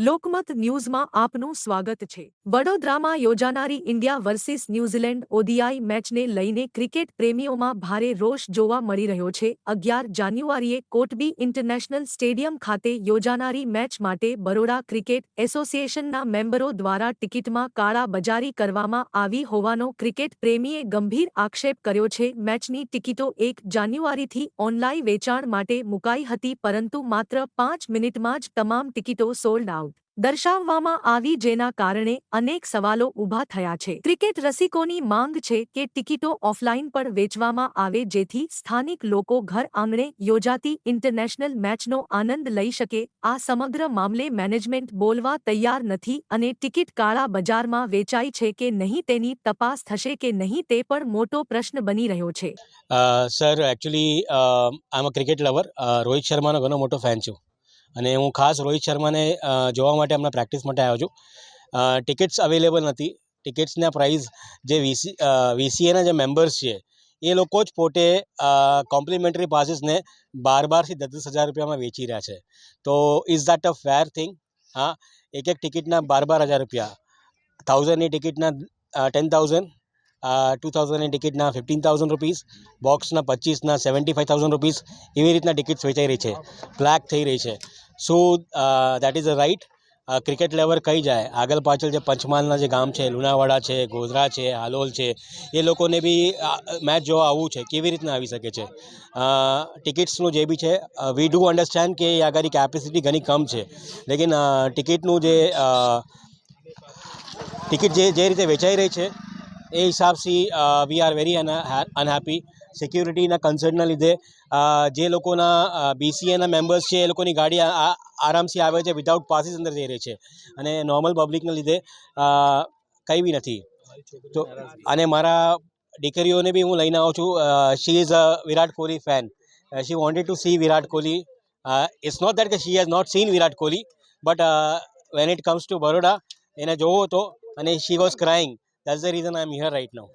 લોકમત ન્યૂઝમાં આપનું સ્વાગત છે. વડોદરામાં યોજાનારી India versus New Zealand ODI મેચને લઈને ક્રિકેટ પ્રેમીઓમાં ભારે રોષ જોવા મળી રહ્યો છે. અગિયાર જાન્યુઆરીએ કોટબી ઇન્ટરનેશનલ સ્ટેડિયમ ખાતે યોજાનારી મેચ માટે બરોડા ક્રિકેટ એસોસિએશનના મેમ્બરો દ્વારા ટિકિટમાં કાળાબજારી કરવામાં આવી હોવાનો ક્રિકેટ પ્રેમીએ ગંભીર આક્ષેપ કર્યો છે. મેચની ટિકિટો એક જાન્યુઆરીથી ઓનલાઈન વેચાણ માટે મુકાઈ હતી, પરંતુ માત્ર પાંચ મિનિટમાં જ તમામ ટિકિટો સોલ્ડ આઉટ દર્શાવવામાં આવી જેના કારણે અનેક સવાલો ઊભા થયા છે. ક્રિકેટ રસિકોની માંગ છે કે ટિકિટો ઓફલાઈન પર વેચવામાં આવે જેથી સ્થાનિક લોકો ઘર આંગણે યોજાતી ઇન્ટરનેશનલ મેચનો આનંદ લઈ શકે. આ સમગ્ર મામલે મેનેજમેન્ટ બોલવા તૈયાર નથી અને ટિકિટ કાળા બજારમાં વેચાઈ છે કે નહીં તેની તપાસ થશે કે નહીં તે પણ મોટો પ્રશ્ન બની રહ્યો છે. Sir actually I am a cricket lover Rohit શર્માનો ઘણો મોટો ફેન છું. અને હું ખાસ રોહિત શર્માને જોવા માટે હમણાં પ્રેક્ટિસ માટે આવ્યો છું. ટિકિટ્સ અવેલેબલ નથી. ટિકિટ્સના પ્રાઇઝ જે વીસી વીસીએના જે મેમ્બર્સ છે, એ લોકો જ પોતે કોમ્પ્લિમેન્ટરી પાસીસને બાર બારથી દસ દસ હજાર રૂપિયામાં વેચી રહ્યા છે. તો is that a fair thing હા, એક એક ટિકિટના બાર બાર હજાર રૂપિયા. થાઉઝન્ડની ટિકિટના ટેન થાઉઝન્ડ ટુ થાઉઝન્ડની ટિકિટના ફિફ્ટીન થાઉઝન્ડ રૂપીસ બોક્સના પચીસના સેવન્ટી ફાઇવ થાઉઝન્ડ રૂપીસ એવી રીતના ટિકિટ્સ વેચાઈ રહી છે. બ્લેક થઈ રહી છે. So that is a right cricket lover કઈ જાય, આગળ પાછળ જે પંચમહાલના જે ગામ છે, લુણાવાડા છે, ગોધરા છે, હાલોલ છે, એ લોકોને બી મેચ જોવા આવવું છે, કેવી રીતના આવી શકે છે? ટિકિટ્સનું જે બી છે વી ડુ અન્ડરસ્ટેન્ડ કે એ આગળ કેપેસિટી ઘણી કમ છે. લેકિન ટિકિટનું જે ટિકિટ જે જે રીતે વેચાઈ રહી છે, એ હિસાબથી વી આર વેરી અનહેપી સિક્યુરિટીના કન્સર્નના લીધે જે લોકોના બીસીએના મેમ્બર્સ છે, એ લોકોની ગાડી આરામથી આવે છે વિધાઉટ પાસીસ અંદર જઈ રહી છે. અને નોર્મલ પબ્લિકના લીધે કંઈ બી નથી. તો, અને મારા દીકરીઓને બી હું લઈને આવું છું she is a Virat Kohli fan she wanted to see Virat Kohli. It's not that કે she has not seen Virat Kohli but when it comes to Baroda, એને જોવો હતો અને she was crying that's the reason I am here right now